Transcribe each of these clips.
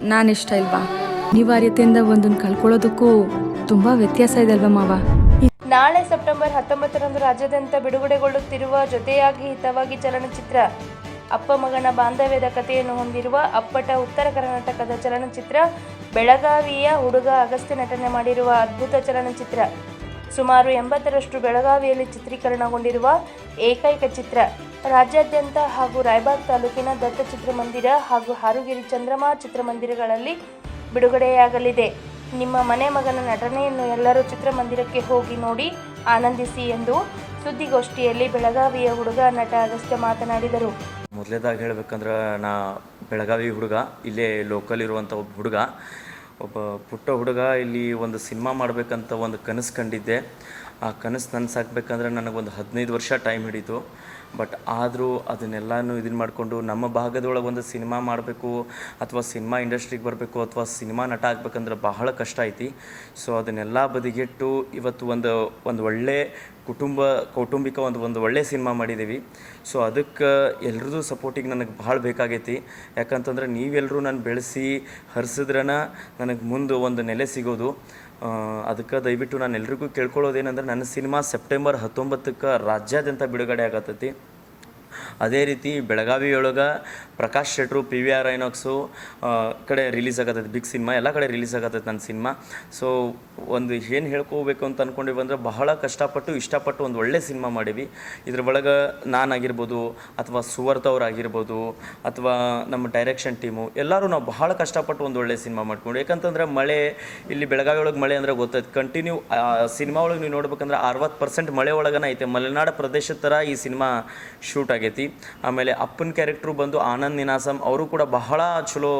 ನಾನು ಇಲ್ವಾ? ಅನಿವಾರ್ಯತೆಯಿಂದ ಒಂದನ್ನು ಕಳ್ಕೊಳ್ಳೋದಕ್ಕೂ ತುಂಬಾ ವ್ಯತ್ಯಾಸ ಇದೆ ಅಲ್ವಾ ಮಾವ? ನಾಳೆ ಸೆಪ್ಟೆಂಬರ್ ಹತ್ತೊಂಬತ್ತರಂದು ರಾಜ್ಯಾದ್ಯಂತ ಬಿಡುಗಡೆಗೊಳ್ಳುತ್ತಿರುವ ಜೊತೆಯಾಗಿ ಹಿತವಾಗಿ ಚಲನಚಿತ್ರ ಅಪ್ಪ ಮಗನ ಬಾಂಧವ್ಯದ ಕಥೆಯನ್ನು ಹೊಂದಿರುವ ಅಪ್ಪಟ ಉತ್ತರ ಕರ್ನಾಟಕದ ಚಲನಚಿತ್ರ ಬೆಳಗಾವಿಯ ಹುಡುಗ ಅಗಸ್ತ್ಯ ನಟನೆ ಮಾಡಿರುವ ಅದ್ಭುತ ಚಲನಚಿತ್ರ. ಸುಮಾರು ಎಂಬತ್ತರಷ್ಟು ಬೆಳಗಾವಿಯಲ್ಲಿ ಚಿತ್ರೀಕರಣಗೊಂಡಿರುವ ಏಕೈಕ ಚಿತ್ರ. ರಾಜ್ಯಾದ್ಯಂತ ಹಾಗೂ ರಾಯಬಾಗ್ ತಾಲೂಕಿನ ದತ್ತ ಚಿತ್ರಮಂದಿರ ಹಾಗೂ ಹಾರುಗಿರಿ ಚಂದ್ರಮಾ ಚಿತ್ರಮಂದಿರಗಳಲ್ಲಿ ಬಿಡುಗಡೆಯಾಗಲಿದೆ. ನಿಮ್ಮ ಮನೆ ಮಗನ ನಟನೆಯನ್ನು ಎಲ್ಲರೂ ಚಿತ್ರಮಂದಿರಕ್ಕೆ ಹೋಗಿ ನೋಡಿ ಆನಂದಿಸಿ ಎಂದು ಸುದ್ದಿಗೋಷ್ಠಿಯಲ್ಲಿ ಬೆಳಗಾವಿಯ ಹುಡುಗ ನಟ ಅಗಸ್ತ್ಯ ಮಾತನಾಡಿದರು. ಮೊದಲೇದಾಗಿ ಹೇಳ್ಬೇಕಂದ್ರೆ ನಾ ಬೆಳಗಾವಿ ಹುಡುಗ, ಇಲ್ಲೇ ಲೋಕಲ್ ಇರುವಂಥ ಒಬ್ಬ ಹುಡುಗ. ಒಬ್ಬ ಪುಟ್ಟ ಹುಡುಗ ಇಲ್ಲಿ ಒಂದು ಸಿನಿಮಾ ಮಾಡಬೇಕಂತ ಒಂದು ಕನಸು ಕಂಡಿದ್ದೆ. ಆ ಕನಸು ನನಸಾಕ್ಬೇಕಂದ್ರೆ ನನಗೊಂದು ಹದಿನೈದು ವರ್ಷ ಟೈಮ್ ಹಿಡಿತು. ಬಟ್ ಆದರೂ ಅದನ್ನೆಲ್ಲನೂ ಇದನ್ನು ಮಾಡಿಕೊಂಡು ನಮ್ಮ ಭಾಗದೊಳಗೆ ಒಂದು ಸಿನಿಮಾ ಮಾಡಬೇಕು ಅಥವಾ ಸಿನಿಮಾ ಇಂಡಸ್ಟ್ರಿಗೆ ಬರಬೇಕು ಅಥವಾ ಸಿನಿಮಾ ನಟ ಆಗಬೇಕಂದ್ರೆ ಬಹಳ ಕಷ್ಟ ಐತಿ. ಸೊ ಅದನ್ನೆಲ್ಲ ಬದಿಗಿಟ್ಟು ಇವತ್ತು ಒಂದು ಒಂದು ಒಳ್ಳೆ ಕುಟುಂಬ, ಕೌಟುಂಬಿಕ ಒಂದು ಒಂದು ಒಳ್ಳೆಯ ಸಿನಿಮಾ ಮಾಡಿದ್ದೀವಿ. ಸೊ ಅದಕ್ಕೆ ಎಲ್ರದ್ದು ಸಪೋರ್ಟಿಗೆ ನನಗೆ ಭಾಳ ಬೇಕಾಗೈತಿ. ಯಾಕಂತಂದ್ರೆ ನೀವೆಲ್ಲರೂ ನಾನು ಬೆಳೆಸಿ ಹರಿಸಿದ್ರನ ನನಗೆ ಮುಂದೆ ಒಂದು ನೆಲೆ ಸಿಗೋದು. ಅದಕ್ಕೆ ದಯವಿಟ್ಟು ನಾನು ಎಲ್ರಿಗೂ ಕೇಳ್ಕೊಳ್ಳೋದೇನೆಂದ್ರೆ, ನನ್ನ ಸಿನಿಮಾ ಸೆಪ್ಟೆಂಬರ್ ಹತ್ತೊಂಬತ್ತಕ್ಕೆ ರಾಜ್ಯಾದ್ಯಂತ ಬಿಡುಗಡೆ ಆಗತ್ತೈತಿ. ಅದೇ ರೀತಿ ಬೆಳಗಾವಿಯೊಳಗೆ ಪ್ರಕಾಶ್ ಶೆಟ್ರು, ಪಿ ವಿ ಆರ್ ಐನಾಕ್ಸು ಕಡೆ ರಿಲೀಸ್ ಆಗತ್ತೈತೆ, ಬಿಗ್ ಸಿನಿಮಾ, ಎಲ್ಲ ಕಡೆ ರಿಲೀಸ್ ಆಗತ್ತೈತೆ ನನ್ನ ಸಿನಿಮಾ. ಸೊ, ಒಂದು ಏನು ಹೇಳ್ಕೋಬೇಕು ಅಂತ ಅಂದ್ಕೊಂಡಿವಿ ಬಂದರೆ ಬಹಳ ಕಷ್ಟಪಟ್ಟು, ಇಷ್ಟಪಟ್ಟು ಒಂದು ಒಳ್ಳೆ ಸಿನಿಮಾ ಮಾಡೀವಿ. ಇದ್ರ ಒಳಗೆ ನಾನಾಗಿರ್ಬೋದು ಅಥವಾ ಸುವರ್ತ ಅವರಾಗಿರ್ಬೋದು ಅಥವಾ ನಮ್ಮ ಡೈರೆಕ್ಷನ್ ಟೀಮು, ಎಲ್ಲರೂ ನಾವು ಬಹಳ ಕಷ್ಟಪಟ್ಟು ಒಂದು ಒಳ್ಳೆ ಸಿನಿಮಾ ಮಾಡ್ಕೊಂಡು ಯಾಕಂತಂದ್ರೆ ಮಳೆ, ಇಲ್ಲಿ ಬೆಳಗಾವಿ ಒಳಗೆ ಮಳೆ ಅಂದರೆ ಗೊತ್ತೈತೆ ಕಂಟಿನ್ಯೂ ಸಿನಿಮಾ ಒಳಗೆ ನೀವು ನೋಡ್ಬೇಕಂದ್ರೆ ಅರವತ್ತು ಪರ್ಸೆಂಟ್ ಮಳೆ ಒಳಗನ ಐತೆ. ಮಲೆನಾಡ ಪ್ರದೇಶದ ಥರ ಈ ಸಿನಿಮಾ ಶೂಟ್ ಆಗೈತಿ ಆಮೇಲೆ ಅಪ್ಪನ ಕ್ಯಾರೆಕ್ಟ್ರು ಬಂದು ಆನಂದ್ ನಿನಾಸಂ, ಅವರು ಕೂಡ ಬಹಳ ಚಲೋ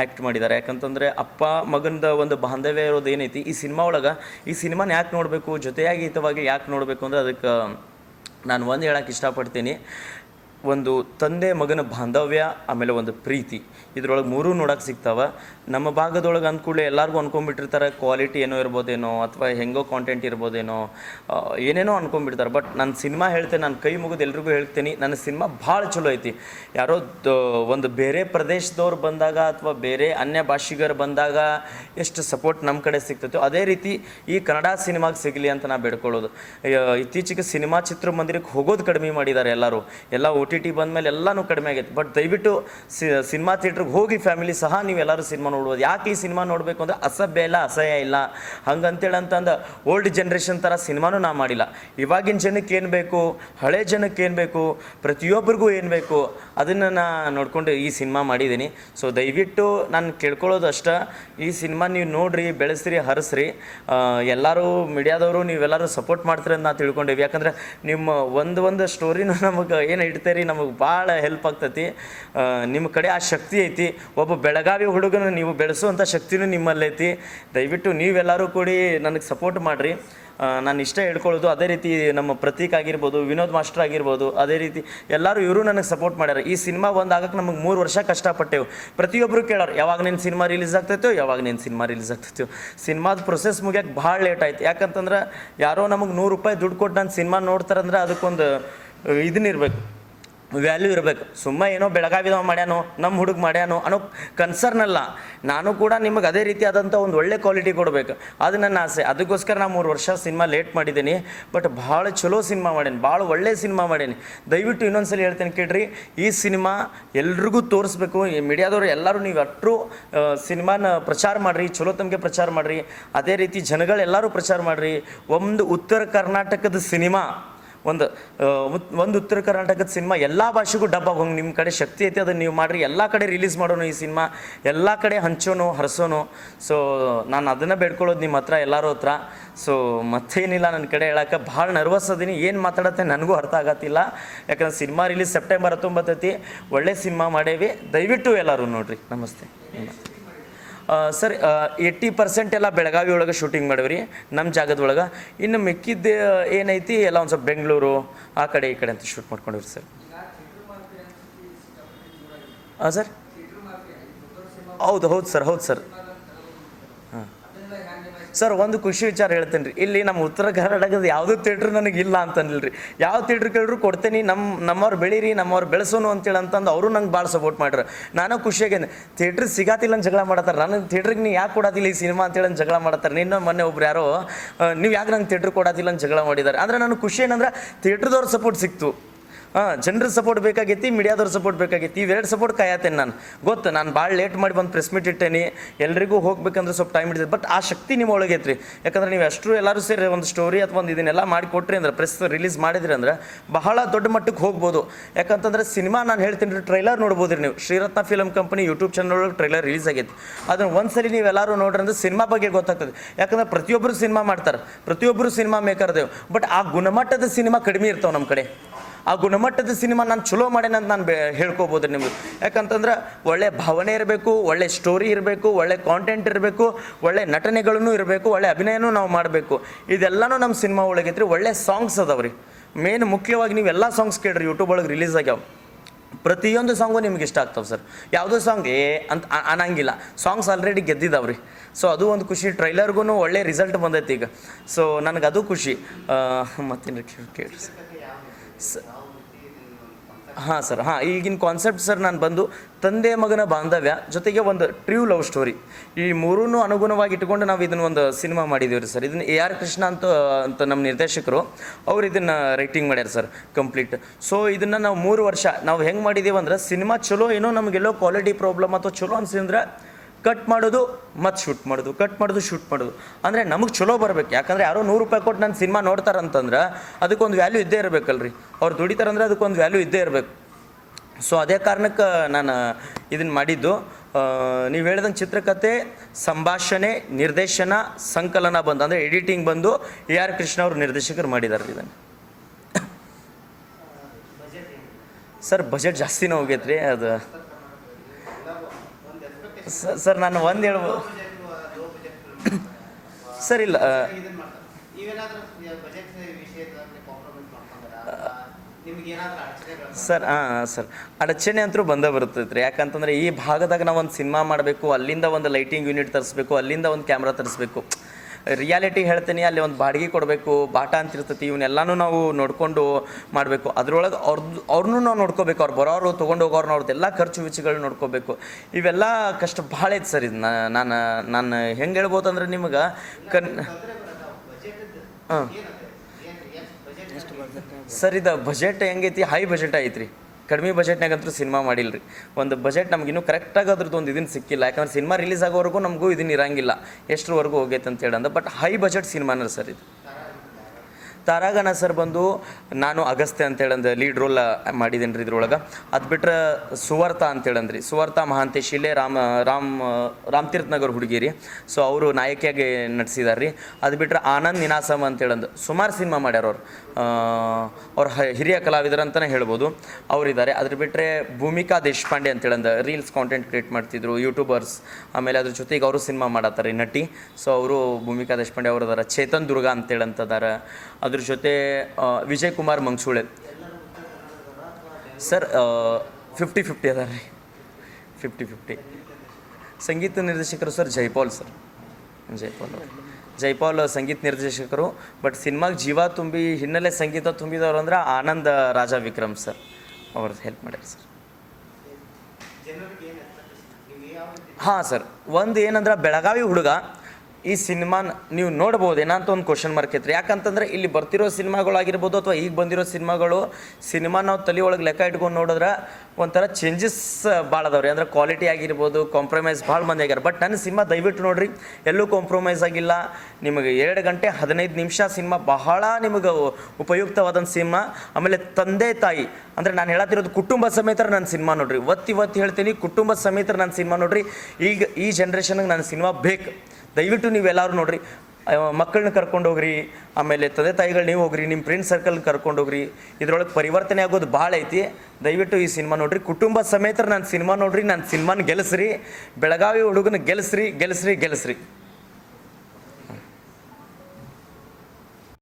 ಆ್ಯಕ್ಟ್ ಮಾಡಿದ್ದಾರೆ ಯಾಕಂತಂದರೆ ಅಪ್ಪ ಮಗನದ ಒಂದು ಬಾಂಧವ್ಯ ಇರೋದು ಏನೈತಿ, ಈ ಸಿನಿಮಾ ಒಳಗೆ, ಈ ಸಿನಿಮಾನ ಯಾಕೆ ನೋಡಬೇಕು, ಜೊತೆಯಾಗಿ ಹಿತವಾಗಿ ಯಾಕೆ ನೋಡಬೇಕು ಅಂದರೆ ಅದಕ್ಕೆ, ನಾನು ಒಂದು ಹೇಳಕ್ಕೆ ಇಷ್ಟಪಡ್ತೀನಿ. ಒಂದು ತಂದೆ ಮಗನ ಬಾಂಧವ್ಯ, ಆಮೇಲೆ ಒಂದು ಪ್ರೀತಿ. ಇದ್ರೊಳಗೆ ಮೂರೂ ನೋಡಕ್ಕೆ ಸಿಗ್ತಾವೆ. ನಮ್ಮ ಭಾಗದೊಳಗೆ ಅಂದ್ಕೂಡಲೇ ಎಲ್ಲರಿಗೂ ಅಂದ್ಕೊಂಡ್ಬಿಟ್ಟಿರ್ತಾರೆ ಕ್ವಾಲಿಟಿ ಏನೋ ಇರ್ಬೋದೇನೋ ಅಥವಾ ಹೆಂಗೋ ಕಾಂಟೆಂಟ್ ಇರ್ಬೋದೇನೋ ಏನೇನೋ ಅಂದ್ಕೊಂಡ್ಬಿಡ್ತಾರೆ ಬಟ್ ನನ್ನ ಸಿನಿಮಾ ಹೇಳ್ತೇನೆ, ನಾನು ಕೈ ಮುಗಿದು ಎಲ್ರಿಗೂ ಹೇಳ್ತೀನಿ, ನನ್ನ ಸಿನಿಮಾ ಭಾಳ ಚಲೋ ಐತಿ. ಯಾರೋ ಒಂದು ಬೇರೆ ಪ್ರದೇಶದವ್ರು ಬಂದಾಗ ಅಥವಾ ಬೇರೆ ಅನ್ಯ ಭಾಷಿಗರು ಬಂದಾಗ ಎಷ್ಟು ಸಪೋರ್ಟ್ ನಮ್ಮ ಕಡೆ ಸಿಗ್ತೈತೋ, ಅದೇ ರೀತಿ ಈ ಕನ್ನಡ ಸಿನಿಮಾಗೆ ಸಿಗಲಿ ಅಂತ ನಾ ಬೇಡ್ಕೊಳ್ಳೋದು. ಇತ್ತೀಚೆಗೆ ಸಿನಿಮಾ ಚಿತ್ರಮಂದಿರಕ್ಕೆ ಹೋಗೋದು ಕಡಿಮೆ ಮಾಡಿದ್ದಾರೆ ಎಲ್ಲರೂ. ಎಲ್ಲ ಟಿ ಟಿ ಬಂದಮೇಲೆ ಎಲ್ಲನೂ ಕಡಿಮೆ ಆಗೈತೆ. ಬಟ್ ದಯವಿಟ್ಟು ಸಿನಿಮಾ ಥಿಯೇಟ್ರಿಗೆ ಹೋಗಿ ಫ್ಯಾಮಿಲಿ ಸಹ ನೀವೆಲ್ಲರೂ ಸಿನಿಮಾ ನೋಡ್ಬೋದು. ಯಾಕೆ ಈ ಸಿನಿಮಾ ನೋಡಬೇಕು ಅಂದರೆ ಅಸಭ್ಯ ಇಲ್ಲ, ಅಸಹ್ಯ ಇಲ್ಲ. ಹಂಗಂತೇಳಿ ಅಂತಂದು ಓಲ್ಡ್ ಜನ್ರೇಷನ್ ಥರ ಸಿನಿಮಾನೂ ನಾ ಮಾಡಿಲ್ಲ. ಇವಾಗಿನ ಜನಕ್ಕೆ ಏನು ಬೇಕು, ಹಳೆ ಜನಕ್ಕೆ ಏನು ಬೇಕು, ಪ್ರತಿಯೊಬ್ಬರಿಗೂ ಏನು ಬೇಕು, ಅದನ್ನು ನಾ ನೋಡಿಕೊಂಡು ಈ ಸಿನಿಮಾ ಮಾಡಿದ್ದೀನಿ. ಸೊ ದಯವಿಟ್ಟು ನಾನು ಕೇಳ್ಕೊಳ್ಳೋದು ಅಷ್ಟ, ಈ ಸಿನಿಮಾ ನೀವು ನೋಡ್ರಿ, ಬೆಳೆಸ್ರಿ, ಹರಿಸ್ರಿ. ಎಲ್ಲರೂ ಮೀಡಿಯಾದವರು ನೀವೆಲ್ಲರೂ ಸಪೋರ್ಟ್ ಮಾಡ್ತೀರಿ ಅಂತ ನಾ ತಿಳ್ಕೊಂಡೇವಿ. ಯಾಕಂದ್ರೆ ನಿಮ್ಮ ಒಂದು ಒಂದು ಸ್ಟೋರಿನೂ ನಮಗೆ ಏನು ಇಡ್ತೀರಿ? ನಮಗೆ ಭಾಳ ಹೆಲ್ಪ್ ಆಗ್ತೈತಿ. ನಿಮ್ಮ ಕಡೆ ಆ ಶಕ್ತಿ ಐತಿ. ಒಬ್ಬ ಬೆಳಗಾವಿ ಹುಡುಗನ ನೀವು ಬೆಳೆಸುವಂಥ ಶಕ್ತಿನೂ ನಿಮ್ಮಲ್ಲೈತಿ ದಯವಿಟ್ಟು ನೀವೆಲ್ಲರೂ ಕೂಡಿ ನನಗೆ ಸಪೋರ್ಟ್ ಮಾಡಿರಿ. ನಾನು ಇಷ್ಟ ಹೇಳ್ಕೊಳ್ಳೋದು ಅದೇ ರೀತಿ ನಮ್ಮ ಪ್ರತೀಕ್ ಆಗಿರ್ಬೋದು, ವಿನೋದ್ ಮಾಸ್ಟರ್ ಆಗಿರ್ಬೋದು, ಅದೇ ರೀತಿ ಎಲ್ಲರೂ ಇವರು ನನಗೆ ಸಪೋರ್ಟ್ ಮಾಡ್ಯಾರ. ಈ ಸಿನಿಮಾ ಒಂದು ಆಗಕ್ಕೆ ನಮಗೆ ಮೂರು ವರ್ಷ ಕಷ್ಟಪಟ್ಟೆವು. ಪ್ರತಿಯೊಬ್ಬರು ಕೇಳೋರು, ಯಾವಾಗ ನಿನ್ನ ಸಿನಿಮಾ ರಿಲೀಸ್ ಆಗ್ತೈತೋ, ಯಾವಾಗ ನಿನ್ನ ಸಿನಿಮಾ ರಿಲೀಸ್ ಆಗ್ತೈತೋ. ಸಿನಿಮಾದ ಪ್ರೊಸೆಸ್ ಮುಗಿಯೋಕೆ ಭಾಳ ಲೇಟ್ ಆಯ್ತು. ಯಾಕಂತಂದ್ರೆ ಯಾರೋ ನಮಗೆ ನೂರು ರೂಪಾಯಿ ದುಡ್ಡು ಕೊಟ್ಟು ನಾನು ಸಿನಿಮಾ ನೋಡ್ತಾರಂದ್ರೆ ಅದಕ್ಕೊಂದು ಇದನ್ನಿರ್ಬೇಕು ವ್ಯಾಲ್ಯೂ ಇರಬೇಕು. ಸುಮ್ಮ ಏನೋ ಬೆಳಗಾವಿದವ ಮಾಡ್ಯಾನೋ ನಮ್ಮ ಹುಡುಗ ಮಾಡ್ಯಾನೋ ಅನ್ನೋ ಕನ್ಸರ್ನ್ ಅಲ್ಲ. ನಾನು ಕೂಡ ನಿಮಗೆ ಅದೇ ರೀತಿಯಾದಂಥ ಒಂದು ಒಳ್ಳೆ ಕ್ವಾಲಿಟಿ ಕೊಡಬೇಕು. ಅದು ನನ್ನ ಆಸೆ. ಅದಕ್ಕೋಸ್ಕರ ನಾನು ಮೂರು ವರ್ಷ ಸಿನಿಮಾ ಲೇಟ್ ಮಾಡಿದ್ದೀನಿ. ಬಟ್ ಭಾಳ ಚಲೋ ಸಿನಿಮಾ ಮಾಡೇನಿ. ಭಾಳ ಒಳ್ಳೆ ಸಿನಿಮಾ ಮಾಡೇನಿ. ದಯವಿಟ್ಟು ಇನ್ನೊಂದ್ಸಲ ಹೇಳ್ತೇನೆ ಕೇಳ್ರಿ, ಈ ಸಿನಿಮಾ ಎಲ್ರಿಗೂ ತೋರಿಸ್ಬೇಕು. ಈ ಮೀಡಿಯಾದವರು ಎಲ್ಲರೂ ನೀವು ಅಟ್ರು ಸಿನಿಮಾನ ಪ್ರಚಾರ ಮಾಡಿರಿ ಚಲೋ ತಮಗೆ ಪ್ರಚಾರ ಮಾಡಿರಿ. ಅದೇ ರೀತಿ ಜನಗಳೆಲ್ಲರೂ ಪ್ರಚಾರ ಮಾಡಿರಿ. ಒಂದು ಉತ್ತರ ಕರ್ನಾಟಕದ ಸಿನಿಮಾ. ಒಂದು ಒಂದು ಉತ್ತರ ಕರ್ನಾಟಕದ ಸಿನಿಮಾ ಎಲ್ಲ ಭಾಷೆಗೂ ಡಬ್ ಆಗೋಂಗೆ ನಿಮ್ಮ ಕಡೆ ಶಕ್ತಿ ಐತೆ, ಅದನ್ನು ನೀವು ಮಾಡಿರಿ. ಎಲ್ಲ ಕಡೆ ರಿಲೀಸ್ ಮಾಡೋನು ಈ ಸಿನಿಮಾ, ಎಲ್ಲ ಕಡೆ ಹಂಚೋನು, ಹರಿಸೋನು. ಸೊ ನಾನು ಅದನ್ನು ಬೇಡ್ಕೊಳ್ಳೋದು ನಿಮ್ಮ ಹತ್ರ, ಎಲ್ಲರ ಹತ್ರ. ಸೊ ಮತ್ತೇನಿಲ್ಲ ನನ್ನ ಕಡೆ ಹೇಳೋಕೆ ಭಾಳ ನರ್ವಸ್ ಅದೀನಿ. ಏನು ಮಾತಾಡತ್ತೆ ನನಗೂ ಅರ್ಥ ಆಗತ್ತಿಲ್ಲ. ಯಾಕಂದ್ರೆ ಸಿನಿಮಾ ರಿಲೀಸ್ ಸೆಪ್ಟೆಂಬರ್ ಹತ್ತೊಂಬತ್ತೈತಿ. ಒಳ್ಳೆ ಸಿನಿಮಾ ಮಾಡೇವಿ. ದಯವಿಟ್ಟು ಎಲ್ಲರೂ ನೋಡಿರಿ. ನಮಸ್ತೆ. ಸರ್ ಏಯ್ಟಿ ಪರ್ಸೆಂಟ್ ಎಲ್ಲ ಬೆಳಗಾವಿ ಒಳಗೆ ಶೂಟಿಂಗ್ ಮಾಡೀವಿ ನಮ್ಮ ಜಾಗದೊಳಗೆ ಇನ್ನು ಮಿಕ್ಕಿದ್ದು, ಏನೈತಿ, ಎಲ್ಲ ಒಂದು ಸ್ವಲ್ಪ ಬೆಂಗಳೂರು, ಆ ಕಡೆ ಈ ಕಡೆ ಅಂತ ಶೂಟ್ ಮಾಡ್ಕೊಂಡಿವ್ರಿ ಸರ್. ಹಾಂ ಸರ್? ಹೌದು ಹೌದು ಸರ್ ಹೌದು ಸರ್. ಸರ್, ಒಂದು ಖುಷಿ ವಿಚಾರ ಹೇಳ್ತೇನೆ ರೀ ಇಲ್ಲಿ ನಮ್ಮ ಉತ್ತರ ಕರ್ನಾಟಕದ ಯಾವುದೂ ಥಿಯೇಟ್ರ್ ನನಗೆ ಇಲ್ಲ ಅಂತಂದಿಲ್ಲ ರೀ ಯಾವ ಥಿಯೇಟ್ರ್ ಕೇಳಿದ್ರು ಕೊಡ್ತೇನೆ ನಮ್ಮ ನಮ್ಮವ್ರು ಬೆಳೀರಿ, ನಮ್ಮವ್ರು ಬೆಳೆಸೋನು ಅಂತೇಳಿ ಅಂತಂದು ಅವರು ನಂಗೆ ಭಾಳ ಸಪೋರ್ಟ್ ಮಾಡ್ರು ನಾನು ಖುಷಿಯಾಗೇನೆ ಥಿಯೇಟ್ರ್ ಸಿಗಾತಿಲ್ಲ ಅಂತ ಜಗಳ ಮಾಡತ್ತಾರೆ. ನನಗೆ ಥಿಯೇಟ್ರಿಗೆ ನೀವು ಯಾಕೆ ಕೊಡೋದಿಲ್ಲ ಈ ಸಿನಿಮಾ ಅಂತೇಳಿ ಅಂತ ಜಗಳ ಮಾಡ್ತಾರೆ ನಿನ್ನ ಮೊನ್ನೆ ಒಬ್ರು ಯಾರೋ ನೀವು ಯಾಕೆ ನಂಗೆ ಥಿಯೇಟ್ರ್ ಕೊಡೋದಿಲ್ಲ ಅಂತ ಜಗಳ ಮಾಡಿದ್ದಾರೆ ಅಂದರೆ ನನಗೆ ಖುಷಿ ಏನಂದ್ರೆ ಥಿಯೇಟ್ರದವ್ರ ಸಪೋರ್ಟ್ ಸಿಕ್ತು. ಹಾಂ, ಜನರ ಸಪೋರ್ಟ್ ಬೇಕಾಗೈತಿ ಮೀಡಿಯಾದವ್ರ ಸಪೋರ್ಟ್ ಬೇಕಾಗೈತಿ. ಇವೆರಡು ಸಪೋರ್ಟ್ ಕಾಯತ್ತೇನೆ ನಾನು. ಗೊತ್ತು, ನಾನು ಭಾಳ ಲೇಟ್ ಮಾಡಿ ಬಂದು ಪ್ರೆಸ್ ಮೀಟ್ ಇಟ್ಟೇನಿ. ಎಲ್ರಿಗೂ ಹೋಗ್ಬೇಕಂದ್ರೆ ಸ್ವಲ್ಪ ಟೈಮ್ ಹಿಡಿದೆ ಬಟ್ ಆ ಶಕ್ತಿ ನಿಮ್ಮ ಐತ್ರಿ ಯಾಕಂದ್ರೆ ನೀವು ಅಷ್ಟು ಎಲ್ಲರೂ ಸೇರಿ ಒಂದು ಸ್ಟೋರಿ ಅಥವಾ ಒಂದು ಇದನ್ನೆಲ್ಲ ಮಾಡಿ ಕೊಟ್ರಿ ಅಂದ್ರೆ ಪ್ರೆಸ್ ರಿಲೀಸ್ ಮಾಡಿದ್ರಿ ಅಂದ್ರೆ, ಬಹಳ ದೊಡ್ಡ ಮಟ್ಟಕ್ಕೆ ಹೋಗ್ಬೋದು. ಯಾಕಂತಂದ್ರೆ ಸಿನಿಮಾ ನಾನು ಹೇಳ್ತೀನಿ ರೀ ಟ್ರೈಲರ್ ನೋಡ್ಬೋದು ರೀ ನೀವು. Shriratna film company YouTube channel ಒಳಗೆ ಟ್ರೈಲರ್ ರಿಲೀಸ್ ಆಗೈತಿ. ಅದನ್ನು ಒಂದ್ಸಲಿ ನೀವು ಎಲ್ಲರೂ ನೋಡ್ರಿ ಅಂದ್ರೆ ಸಿನಿಮಾ ಬಗ್ಗೆ ಗೊತ್ತಾಗ್ತದೆ. ಯಾಕಂದ್ರೆ ಪ್ರತಿಯೊಬ್ಬರು ಸಿನಿಮಾ ಮಾಡ್ತಾರೆ. ಪ್ರತಿಯೊಬ್ಬರು ಸಿನಿಮಾ ಮೇಕರ್ದೇವು ಬಟ್ ಆ ಗುಣಮಟ್ಟದ ಸಿನಿಮಾ ಕಡಿಮೆ ಇರ್ತಾವೆ ನಮ್ಮ ಕಡೆ. ಆ ಗುಣಮಟ್ಟದ ಸಿನಿಮಾ ನಾನು ಚಲೋ ಅಂತ ನಾನು ಹೇಳ್ಕೋಬೋದು ಹೇಳ್ಕೊಬೋದು ನಿಮಗೆ. ಯಾಕಂತಂದ್ರೆ ಒಳ್ಳೆ ಭಾವನೆ ಇರಬೇಕು, ಒಳ್ಳೆ ಸ್ಟೋರಿ ಇರಬೇಕು, ಒಳ್ಳೆ ಕಾಂಟೆಂಟ್ ಇರಬೇಕು, ಒಳ್ಳೆ ನಟನೆಗಳೂ ಇರಬೇಕು, ಒಳ್ಳೆ ಅಭಿನಯನೂ ನಾವು ಮಾಡಬೇಕು. ಇದೆಲ್ಲನೂ ನಮ್ಮ ಸಿನಿಮಾ ಒಳಗೈತ್ರಿ ಒಳ್ಳೆ ಸಾಂಗ್ಸ್ ಅದಾವ್ರಿ ಮೇನ್ ಮುಖ್ಯವಾಗಿ ನೀವು ಎಲ್ಲ ಸಾಂಗ್ಸ್ ಕೇಳ್ರಿ ಯೂಟ್ಯೂಬ್ ಒಳಗೆ ರಿಲೀಸ್ ಆಗ್ಯಾವ. ಪ್ರತಿಯೊಂದು ಸಾಂಗು ನಿಮ್ಗೆ ಇಷ್ಟ ಆಗ್ತಾವೆ ಸರ್. ಯಾವುದೋ ಸಾಂಗ್ ಏ ಅಂತ ಅನ್ನಂಗಿಲ್ಲ. ಸಾಂಗ್ಸ್ ಆಲ್ರೆಡಿ ಗೆದ್ದಿದ್ದಾವ್ರಿ ಸೊ ಅದು ಒಂದು ಖುಷಿ ಟ್ರೈಲರ್ಗೂ ಒಳ್ಳೆ ರಿಸಲ್ಟ್ ಬಂದೈತಿ ಈಗ. ಸೊ ನನಗೆ ಅದು ಖುಷಿ ಮತ್ತೇನು ಕೇಳಿ ಸರ್. ಹಾಂ ಸರ್, ಹಾಂ, ಈಗಿನ ಕಾನ್ಸೆಪ್ಟ್ ಸರ್ ನಾನು ಬಂದು ತಂದೆ ಮಗನ ಬಾಂಧವ್ಯ ಜೊತೆಗೆ ಒಂದು ಟ್ರೂ ಲವ್ ಸ್ಟೋರಿ ಈ ಮೂರೂ ಅನುಗುಣವಾಗಿ ಇಟ್ಕೊಂಡು ನಾವು ಇದನ್ನು ಒಂದು ಸಿನಿಮಾ ಮಾಡಿದ್ದೀವಿ ರೀ ಸರ್. ಇದನ್ನ ಎ ಆರ್ ಕೃಷ್ಣ ಅಂತ ಅಂತ ನಮ್ಮ ನಿರ್ದೇಶಕರು, ಅವ್ರು ಇದನ್ನು ರೈಟಿಂಗ್ ಮಾಡ್ಯಾರ ಸರ್ ಕಂಪ್ಲೀಟ್ ಸೊ ಇದನ್ನು ನಾವು ಮೂರು ವರ್ಷ ನಾವು ಹೆಂಗೆ ಮಾಡಿದ್ದೀವಿ ಅಂದ್ರೆ ಸಿನಿಮಾ ಚಲೋ ಏನೋ ನಮಗೆಲ್ಲೋ ಕ್ವಾಲಿಟಿ ಪ್ರಾಬ್ಲಮ್ ಅಥವಾ ಚಲೋ ಅನ್ಸಿದ್ರೆ ಕಟ್ ಮಾಡೋದು ಮತ್ತೆ ಶೂಟ್ ಮಾಡೋದು ಕಟ್ ಮಾಡೋದು ಶೂಟ್ ಮಾಡೋದು. ಅಂದರೆ ನಮಗೆ ಚಲೋ ಬರಬೇಕು. ಯಾಕಂದರೆ ಯಾರೋ ನೂರು ರೂಪಾಯಿ ಕೊಟ್ಟು ನನ್ನ ಸಿನಿಮಾ ನೋಡ್ತಾರಂತಂದ್ರೆ ಅದಕ್ಕೊಂದು ವ್ಯಾಲ್ಯೂ ಇದ್ದೇ ಇರಬೇಕಲ್ರಿ. ಅವ್ರು ದುಡಿತಾರಂದ್ರೆ ಅದಕ್ಕೊಂದು ವ್ಯಾಲ್ಯೂ ಇದ್ದೇ ಇರಬೇಕು. ಸೊ ಅದೇ ಕಾರಣಕ್ಕೆ ನಾನು ಇದನ್ನು ಮಾಡಿದ್ದು. ನೀವು ಹೇಳ್ದಂಗೆ ಚಿತ್ರಕಥೆ ಸಂಭಾಷಣೆ ನಿರ್ದೇಶನ ಸಂಕಲನ ಬಂದು ಅಂದರೆ ಎಡಿಟಿಂಗ್ ಬಂದು ಎ ಆರ್ ಕೃಷ್ಣ ಅವರು ನಿರ್ದೇಶಕರು ಮಾಡಿದ್ದಾರೆ ಇದನ್ನು. ಸರ್ ಬಜೆಟ್ ಜಾಸ್ತಿನೇ ರೀ ಅದು. ಸರ್, ನಾನು ಒಂದು ಹೇಳ್ಬೋದು ಸರ್, ಇಲ್ಲ ಸರ್ ಹಾಂ ಸರ್. ಅಡಚಣೆ ಅಂತೂ ಬಂದೇ ಬರ್ತೈತೆ ರೀ ಯಾಕಂತಂದ್ರೆ ಈ ಭಾಗದಾಗ ನಾವು ಒಂದು ಸಿನಿಮಾ ಮಾಡಬೇಕು, ಅಲ್ಲಿಂದ ಒಂದು ಲೈಟಿಂಗ್ ಯೂನಿಟ್ ತರಿಸ್ಬೇಕು, ಅಲ್ಲಿಂದ ಒಂದು ಕ್ಯಾಮ್ರಾ ತರಿಸ್ಬೇಕು. ರಿಯಾಲಿಟಿ ಹೇಳ್ತೀನಿ ಅಲ್ಲಿ ಒಂದು ಬಾಡಿಗೆ ಕೊಡಬೇಕು ಬಾಟ ಅಂತ ಇರ್ತೈತಿ ಇವನ್ನೆಲ್ಲನೂ ನಾವು ನೋಡಿಕೊಂಡು ಮಾಡಬೇಕು ಅದರೊಳಗೆ ಅವ್ರದ್ದು ಅವ್ರನ್ನೂ ನಾವು ನೋಡ್ಕೋಬೇಕು ಅವ್ರು ಬರೋರು ತೊಗೊಂಡು ಹೋಗೋರು ಅವ್ರದ್ದೆಲ್ಲ ಖರ್ಚು ವೆಚ್ಚಗಳು ನೋಡ್ಕೋಬೇಕು ಇವೆಲ್ಲ ಕಷ್ಟ ಭಾಳ ಐತೆ ಸರ್ ಇದು ನಾನು ನಾನು ಹೆಂಗೆ ಹೇಳ್ಬೋದು ಅಂದ್ರೆ ನಿಮಗೆ ಕನ್ ಹಾಂ ಸರ್ ಇದು ಬಜೆಟ್ ಹೆಂಗೈತಿ ಹೈ ಬಜೆಟ್ ಐತ್ರಿ ಕಡಿಮೆ ಬಜೆಟ್ನಾಗಂತೂ ಸಿನಿಮಾ ಮಾಡಿಲ್ಲ ರೀ ಒಂದು ಬಜೆಟ್ ನಮ್ಗೆ ಇನ್ನೂ ಕರೆಕ್ಟಾಗಿ ಅದ್ರದ್ದು ಒಂದು ಇದನ್ನು ಸಿಕ್ಕಿಲ್ಲ. ಯಾಕಂದ್ರೆ ಸಿನಿಮಾ ರಿಲೀಸ್ ಆಗೋವರೆಗೂ ನಮಗೂ ಇದನ್ನು ಇರಂಗಿಲ್ಲ. ಎಷ್ಟರವರೆಗೂ ಹೋಗೈತೆ ಅಂತ ಹೇಳಂದ ಬಟ್ ಹೈ ಬಜೆಟ್ ಸಿನಿಮಾನ ಸರ್ ಇದು. ತಾರಾಗಣ ಸರ್ ಬಂದು ನಾನು ಅಗಸ್ತ್ಯ ಅಂತೇಳಂದು ಲೀಡ್ ರೋಲ್ ಮಾಡಿದ್ದೀನಿ ರೀ ಇದ್ರೊಳಗೆ? ಅದು ಬಿಟ್ರೆ ಸುವರ್ತ ಅಂತೇಳಂದ್ರಿ ಸುವರ್ತ, ಮಹಾಂತೇಶ್, ಇಲ್ಲೇ ರಾಮ, ರಾಮ್ ರಾಮತೀರ್ಥ ನಗರ್ ಹುಡುಗಿರಿ. ಸೊ ಅವರು ನಾಯಕಿಯಾಗಿ ನಟಿಸಿದಾರೆ ರೀ ಅದು ಬಿಟ್ರೆ ಆನಂದ್ ನಿನಾಸಮ್ ಅಂತೇಳಂದು ಸುಮಾರು ಸಿನಿಮಾ ಮಾಡ್ಯಾರ ಅವ್ರು. ಅವ್ರ ಹಿರಿಯ ಕಲಾವಿದರು ಅಂತಲೇ ಹೇಳ್ಬೋದು. ಅವರಿದ್ದಾರೆ ಅದ್ರ ಬಿಟ್ಟರೆ ಭೂಮಿಕಾ ದೇಶಪಾಂಡೆ ಅಂತೇಳಂದು ರೀಲ್ಸ್ ಕಾಂಟೆಂಟ್ ಕ್ರಿಯೇಟ್ ಮಾಡ್ತಿದ್ರು ಯೂಟ್ಯೂಬರ್ಸ್ ಆಮೇಲೆ ಅದ್ರ ಜೊತೆಗೆ ಅವರು ಸಿನಿಮಾ ಮಾಡತ್ತಾರೆ ನಟಿ. ಸೊ ಅವರು ಭೂಮಿಕಾ ದೇಶಪಾಂಡೆ ಅವರದಾರ. ಚೇತನ್ ಚೇತನ್ ಅಂತೇಳಿ ಅಂತೇಳಂತದಾರ ಅದ್ರ ಜೊತೆ Vijay Kumar Mangsule. Sir fifty fifty ಅದ ರೀ. ಫಿಫ್ಟಿ ಫಿಫ್ಟಿ ಸಂಗೀತ ನಿರ್ದೇಶಕರು ಸರ್ ಜೈಪಾಲ್ ಸರ್. ಜೈಪಾಲ್ ಅವರು. ಜೈಪಾಲ್ ಸಂಗೀತ ನಿರ್ದೇಶಕರು, ಬಟ್ ಸಿನಿಮಾಗೆ ಜೀವ ತುಂಬಿ, ಹಿನ್ನೆಲೆ ಸಂಗೀತ ತುಂಬಿದವರು ಅಂದ್ರೆ ಆನಂದ ರಾಜಾ ವಿಕ್ರಮ್ ಸರ್. ಅವ್ರದ್ದು ಹೆಲ್ಪ್ ಮಾಡ್ಯಾರ ಸರ್. ಹಾಂ ಸರ್, ಒಂದು ಏನಂದ್ರೆ ಬೆಳಗಾವಿ ಹುಡುಗ ಈ ಸಿನಿಮಾನ ನೀವು ನೋಡ್ಬೋದು, ಏನಂತ ಒಂದು ಕ್ವಶನ್ ಮಾರ್ಕ್ ಐತ್ರಿ ಯಾಕಂತಂದ್ರೆ ಇಲ್ಲಿ ಬರ್ತಿರೋ ಸಿನಿಮಾಗಳಾಗಿರ್ಬೋದು ಅಥವಾ ಈಗ ಬಂದಿರೋ ಸಿನಿಮಾಗಳು, ಸಿನಿಮಾ ನಾವು ತಲೆ ಒಳಗೆ ಲೆಕ್ಕ ಇಟ್ಕೊಂಡು ನೋಡಿದ್ರೆ ಒಂಥರ ಚೇಂಜಸ್ ಭಾಳ ಅದಾವ್ರಿ. ಅಂದ್ರೆ ಕ್ವಾಲಿಟಿ ಆಗಿರ್ಬೋದು ಕಾಂಪ್ರಮೈಸ್ ಭಾಳ ಮಂದಿ ಆಗ್ಯಾರ. ಬಟ್ ನನ್ನ ಸಿನಿಮಾ ದಯವಿಟ್ಟು ನೋಡ್ರಿ, ಎಲ್ಲೂ ಕಾಂಪ್ರಮೈಸ್ ಆಗಿಲ್ಲ. ನಿಮಗೆ ಎರಡು ಗಂಟೆ ಹದಿನೈದು ನಿಮಿಷ ಸಿನಿಮಾ ಬಹಳ ನಿಮಗೆ ಉಪಯುಕ್ತವಾದಂಥ ಸಿನಿಮಾ. ಆಮೇಲೆ ತಂದೆ, ತಾಯಿ, ಅಂದರೆ ನಾನು ಹೇಳತ್ತಿರೋದು ಕುಟುಂಬ ಸಮೇತರ ನನ್ನ ಸಿನಿಮಾ ನೋಡ್ರಿ. ಒತ್ತಿ ಒತ್ತಿ ಹೇಳ್ತೀನಿ, ಕುಟುಂಬ ಸಮೇತರ ನನ್ನ ಸಿನಿಮಾ ನೋಡ್ರಿ. ಈಗ ಈ ಜನ್ರೇಷನ್ಗೆ ನನ್ನ ಸಿನಿಮಾ ಬೇಕು. ದಯವಿಟ್ಟು ನೀವೆಲ್ಲರೂ ನೋಡ್ರಿ. ಮಕ್ಕಳನ್ನ ಕರ್ಕೊಂಡು ಹೋಗ್ರಿ. ಆಮೇಲೆ ತಂದೆ ತಾಯಿಗಳು ನೀವು ಹೋಗ್ರಿ ನಿಮ್ಮ ಫ್ರೆಂಡ್ ಸರ್ಕಲ್ ಕರ್ಕೊಂಡು ಹೋಗ್ರಿ. ಇದ್ರೊಳಗೆ ಪರಿವರ್ತನೆ ಆಗೋದು ಭಾಳ ಐತಿ. ದಯವಿಟ್ಟು ಈ ಸಿನಿಮಾ ನೋಡ್ರಿ. ಕುಟುಂಬ ಸಮೇತರ ನಾನು ಸಿನಿಮಾ ನೋಡ್ರಿ, ನಾನು ಸಿನಿಮಾನ ಗೆಲ್ಲಿಸ್ರಿ ಬೆಳಗಾವಿ ಹುಡುಗನ ಗೆಲ್ಲಿಸ್ರಿ ಗೆಲ್ಲಿಸ್ರಿ ಗೆಲ್ಲಿಸ್ರಿ